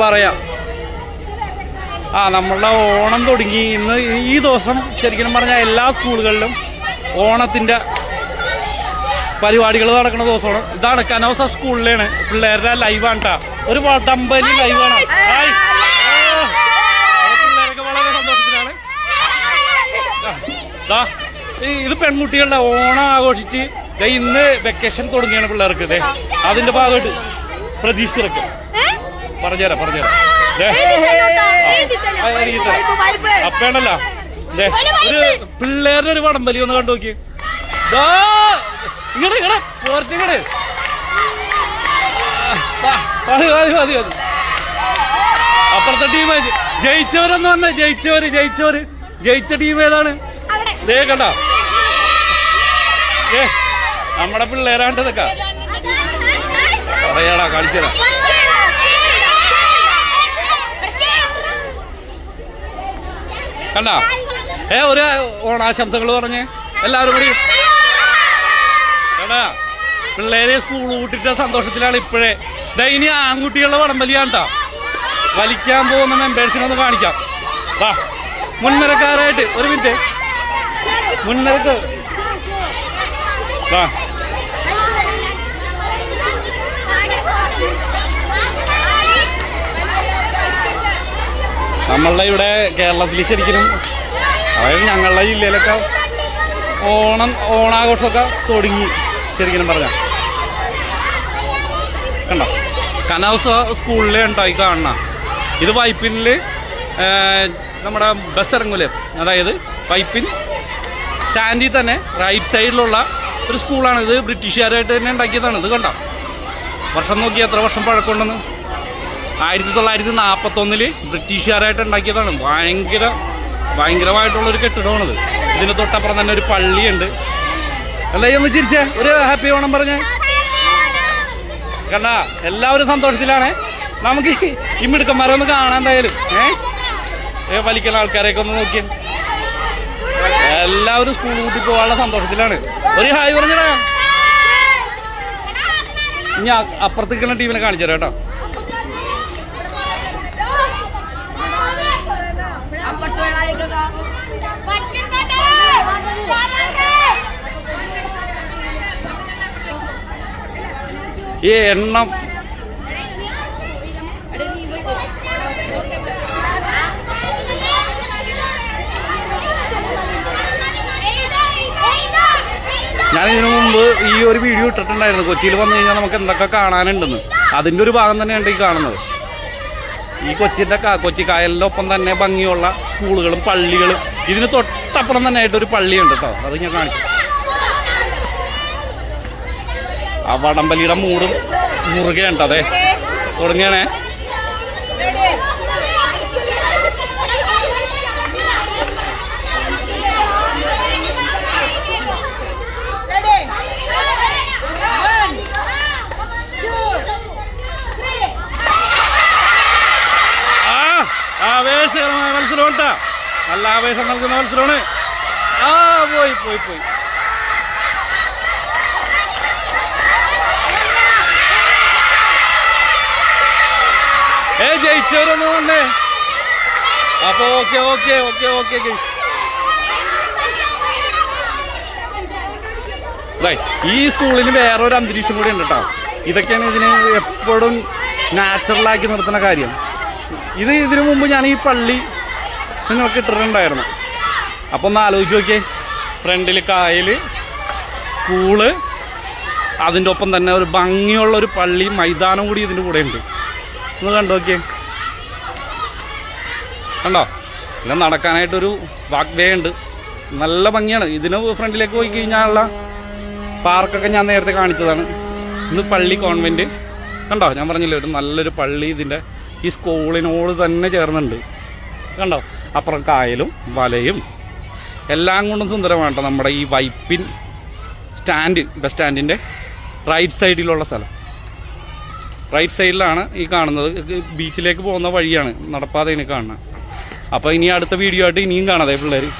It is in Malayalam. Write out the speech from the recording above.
പറയാം. ആ നമ്മളുടെ ഓണം തുടങ്ങി. ഇന്ന് ഈ ദിവസം ശരിക്കും പറഞ്ഞാൽ എല്ലാ സ്കൂളുകളിലും ഓണത്തിന്റെ പരിപാടികൾ നടക്കുന്ന ദിവസമാണ്. ഇതാണ് കനോസ സ്കൂളിലാണ് പിള്ളേരുടെ ലൈവാണ് കേട്ടോ ഒരു വടംബലി ലൈവാണ്. പിള്ളേരൊക്കെ വളരെ സന്തോഷത്തിലാണ്. ഇത് പെൺകുട്ടികളുടെ ഓണം ആഘോഷിച്ച് ഇന്ന് വെക്കേഷൻ തുടങ്ങിയാണ് പിള്ളേർക്ക് അതിന്റെ ഭാഗമായിട്ട് പ്രതീക്ഷിച്ചിറക്കും. പറഞ്ഞുതരാം പറഞ്ഞുതരാം. അപ്പേണല്ലോ ഒരു പിള്ളേരുടെ ഒരു വടംബലി ഒന്ന് കണ്ടു നോക്കി. ദാ, ഇങ്ങട് ഇങ്ങട് പോർത്തിങ്ങട് മതി മതി മതി മതി. അപ്പുറത്തെ ടീം ജയിച്ചവരൊന്നും വന്ന ജയിച്ചവര് ജയിച്ചവര്. ജയിച്ച ടീം ഏതാണ്? ദേ കണ്ട? ഏ നമ്മുടെ പിള്ളേരാണ്ടതൊക്കെ പറയാടാ കാണിച്ചതാ കണ്ട? ഏ ഒരു ഓണാശംസകൾ പറഞ്ഞ് എല്ലാവരും കൂടി. കണ്ടാ? പിള്ളേരെ സ്കൂൾ കൂട്ടിട്ട സന്തോഷത്തിലാണ് ഇപ്പോഴേ. ദാ ഇനി ആൺകുട്ടികളുടെ വടംവലിയാണ്ടാ വലിക്കാൻ പോകുന്ന മെമ്പേഴ്സിനെ ഒന്ന് കാണിക്കാം. വാ. മുൻനിരക്കാരായിട്ട് ഒരു മിനിറ്റ് മുൻനിരക്ക്. വാ. നമ്മളുടെ ഇവിടെ കേരളത്തിൽ ശരിക്കും അതായത് ഞങ്ങളുടെ ജില്ലയിലൊക്കെ ഓണം ഓണാഘോഷമൊക്കെ തുടങ്ങി ശരിക്കും പറഞ്ഞാൽ കണ്ടോ? കനൗസ സ്കൂളിലെ ഉണ്ടായി കാണണ ഇത് വൈപ്പിനിൽ നമ്മുടെ ബസ് ഇറങ്ങൂലേ? അതായത് വൈപ്പിൻ സ്റ്റാൻഡിൽ തന്നെ റൈറ്റ് സൈഡിലുള്ള ഒരു സ്കൂളാണ്. ഇത് ബ്രിട്ടീഷുകാരായിട്ട് തന്നെ ഉണ്ടാക്കിയതാണ്. ഇത് കണ്ടോ? വർഷം നോക്കി എത്ര വർഷം പഴക്കമുണ്ടെന്ന്. ആയിരത്തി തൊള്ളായിരത്തി നാൽപ്പത്തൊന്നിൽ ബ്രിട്ടീഷുകാരായിട്ട് ഉണ്ടാക്കിയതാണ്. ഭയങ്കര ഭയങ്കരമായിട്ടുള്ള ഒരു കെട്ടിടമാണിത്. ഇതിന് തൊട്ടപ്പുറം തന്നെ ഒരു പള്ളിയുണ്ട്. അല്ല ഒന്ന് ചിരിച്ചേ. ഒരു ഹാപ്പി ഓണം പറഞ്ഞേ. കണ്ട എല്ലാവരും സന്തോഷത്തിലാണ്. നമുക്ക് ഈ- മിടുക്കന്മാരെ ഒന്ന് കാണാൻ എന്തായാലും. ഏ? വലിക്കുന്ന ആൾക്കാരെയൊക്കെ ഒന്ന് നോക്കിയേ. എല്ലാവരും സ്കൂൾ കൂട്ടി പോകാനുള്ള സന്തോഷത്തിലാണ്. ഒരു ഹായ് പറഞ്ഞടാ. ഇനി അപ്പുറത്തേക്കുള്ള ടീമിനെ കാണിച്ചു തരാം കേട്ടോ. ഈ എണ്ണം ഞാൻ ഇതിനു മുമ്പ് ഈ ഒരു വീഡിയോ ഇട്ടിട്ടുണ്ടായിരുന്നു. കൊച്ചിയിൽ വന്നു കഴിഞ്ഞാൽ നമുക്ക് എന്തൊക്കെ കാണാനുണ്ടെന്ന്. അതിന്റെ ഒരു ഭാഗം തന്നെയാണ് ഈ കാണുന്നത്. ഈ കൊച്ചിന്റെ കൊച്ചി കായലിന്റെ ഒപ്പം തന്നെ ഭംഗിയുള്ള സ്കൂളുകളും പള്ളികളും. ഇതിന് തൊട്ടപ്പുറം തന്നെ ആയിട്ടൊരു പള്ളിയുണ്ട് കേട്ടോ. അത് ഞാൻ കാണിക്കും ആ വടംബലിയുടെ മൂടും മുറുകെ ഉണ്ട് അതെ. തുടങ്ങിയാണേ ആ ആവേശകരമായ മത്സരം നല്ല ആവേശം നൽകുന്ന മത്സരമാണ്. ആ പോയി പോയി പോയി. ജയിച്ചവരൊന്നും അപ്പൊ ഓക്കെ ഓക്കെ ഓക്കെ ഓക്കെ ഈ സ്കൂളിൽ വേറൊരു അന്തരീക്ഷം കൂടി ഉണ്ട് കേട്ടോ. ഇതൊക്കെയാണ് ഇതിന് എപ്പോഴും നാച്ചുറലാക്കി നിർത്തുന്ന കാര്യം. ഇത് ഇതിനു മുമ്പ് ഞാൻ ഈ പള്ളി നിങ്ങൾക്ക് ഇട്ടിട്ടുണ്ടായിരുന്നു. അപ്പൊ ഒന്ന് ആലോചിച്ച് നോക്കിയേ. ഫ്രണ്ടിൽ കായൽ സ്കൂൾ അതിന്റെ ഒപ്പം തന്നെ ഒരു ഭംഗിയുള്ള ഒരു പള്ളി മൈതാനം കൂടി ഇതിന്റെ കൂടെ ഉണ്ട്. ഒന്ന് കണ്ടു നോക്കിയേ. കണ്ടോ? പിന്നെ നടക്കാനായിട്ടൊരു വാക്ക് വേ ഉണ്ട്. നല്ല ഭംഗിയാണ്. ഇതിന് ഫ്രണ്ടിലേക്ക് പോയി കഴിഞ്ഞാലുള്ള പാർക്കൊക്കെ ഞാൻ നേരത്തെ കാണിച്ചതാണ്. ഇന്ന് പള്ളി കോൺവെന്റ് കണ്ടോ? ഞാൻ പറഞ്ഞില്ലേ ഒരു നല്ലൊരു പള്ളി ഇതിന്റെ ഈ സ്കൂളിനോട് തന്നെ ചേർന്നുണ്ട്. കണ്ടോ? അപ്പുറം കായലും വലയും എല്ലാം കൊണ്ടും സുന്ദരമാണ് നമ്മുടെ ഈ വൈപ്പിൻ സ്റ്റാൻഡ് ബസ് സ്റ്റാൻഡിന്റെ റൈറ്റ് സൈഡിലുള്ള സ്ഥലം. റൈറ്റ് സൈഡിലാണ് ഈ കാണുന്നത്. ബീച്ചിലേക്ക് പോകുന്ന വഴിയാണ്. നടപ്പാതെയാണ് കാണുന്നത്. അപ്പോൾ ഇനി അടുത്ത വീഡിയോ ആയിട്ട് ഇനിയും കാണാതെ പിള്ളേര്.